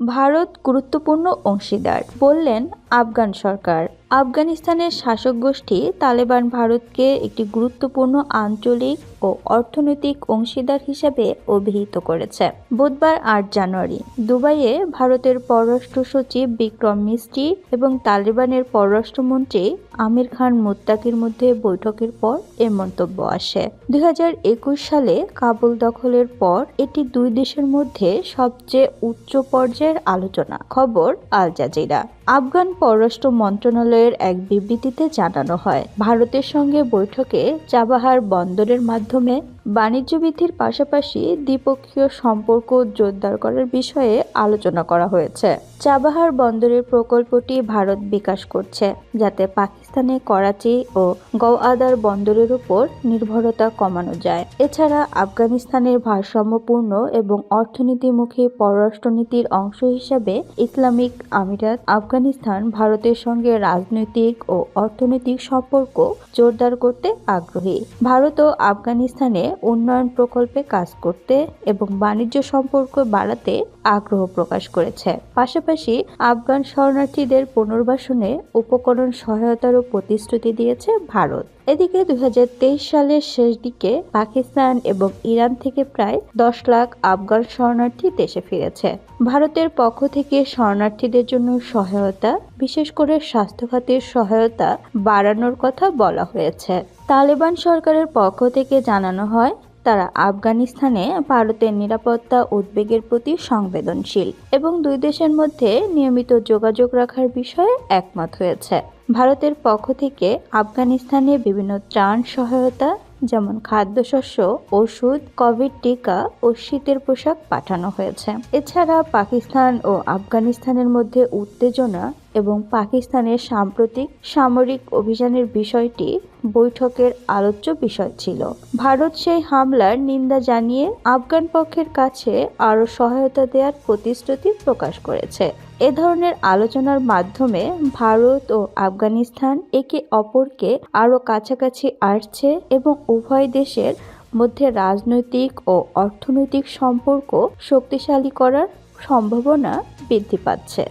ভারত গুরুত্বপূর্ণ অংশীদার বললেন আফগান সরকার। আফগানিস্তানের শাসক গোষ্ঠী তালেবান ভারতকে একটি গুরুত্বপূর্ণ আঞ্চলিক ও অর্থনৈতিক অংশীদার হিসেবে অভিহিত করেছে। বুধবার আট জানুয়ারি, দুবাইয়ে ভারতের পররাষ্ট্র সচিব বিক্রম মিস্ত্রি এবং তালেবানের পররাষ্ট্রমন্ত্রী আমির খান মুত্তাকির মধ্যে বৈঠকের পর এ মন্তব্য আসে। দুই হাজার একুশ সালে কাবুল দখলের পর এটি দুই দেশের মধ্যে সবচেয়ে উচ্চ পর্যায়ের আলোচনা। খবর আল জাজিরা। আফগান পররাষ্ট্র মন্ত্রণালয়ের এক বিবৃতিতে জানানো হয়। ভারতের সঙ্গে বৈঠকে চাবাহার বন্দরের মাধ্যমে বাণিজ্য বৃদ্ধির পাশাপাশি দ্বিপক্ষীয় সম্পর্ক জোরদার করার বিষয়ে আলোচনা করা হয়েছে। চাবাহার বন্দরের প্রকল্পটি ভারত বিকাশ করছে, যাতে পাকিস্তানে করাচি ও গওয়াদার বন্দরের উপর নির্ভরতা কমানো যায়। এছাড়া আফগানিস্তানের ভারসাম্যপূর্ণ এবং অর্থনীতিমুখী পররাষ্ট্রনীতির অংশ হিসাবে ইসলামিক আমিরাত আফগানিস্তান ভারতের সঙ্গে রাজনৈতিক ও অর্থনৈতিক সম্পর্ক জোরদার করতে আগ্রহী। ভারত ও আফগানিস্তানে উন্নয়ন প্রকল্পে কাজ করতে এবং বাণিজ্য সম্পর্ক বাড়াতে আগ্রহ প্রকাশ করেছে। পাশাপাশি আফগান শরণার্থীদের পুনর্বাসনে উপকরণ সহায়তারও প্রতিশ্রুতি দিয়েছে ভারত। এদিকে দু হাজার তেইশ সালের শেষ দিকে পাকিস্তান এবং ইরান থেকে প্রায় দশ লাখ আফগান শরণার্থী দেশে ফিরেছে। ভারতের পক্ষ থেকে শরণার্থীদের জন্য সহায়তা, বিশেষ করে স্বাস্থ্যখাতের সহায়তা বাড়ানোর কথা বলা হয়েছে। তালেবান সরকারের পক্ষ থেকে জানানো হয় তারা আফগানিস্তানে ভারতের নিরাপত্তা উদ্বেগের প্রতি সংবেদনশীল এবং দুই দেশের মধ্যে নিয়মিত যোগাযোগ রাখার বিষয়ে একমত হয়েছে। ভারতের পক্ষ থেকে আফগানিস্তানে বিভিন্ন ত্রাণ সহায়তা যেমন খাদ্যশস্য, ওষুধ, কোভিড টিকা ও শীতের পোশাক পাঠানো হয়েছে। এছাড়া পাকিস্তান ও আফগানিস্তানের মধ্যে উত্তেজনা এবং পাকিস্তানের সাম্প্রতিক সামরিক অভিযানের বিষয়টি বৈঠকের আলোচ্য বিষয় ছিল। ভারত সেই হামলার নিন্দা জানিয়ে আফগান পক্ষের কাছে আরও সহায়তা দেওয়ার প্রতিশ্রুতি প্রকাশ করেছে। এ ধরনের আলোচনার মাধ্যমে ভারত ও আফগানিস্তান একে অপরকে আরও কাছাকাছি আসছে এবং উভয় দেশের মধ্যে রাজনৈতিক ও অর্থনৈতিক সম্পর্ক শক্তিশালী করার সম্ভাবনা বৃদ্ধি পাচ্ছে।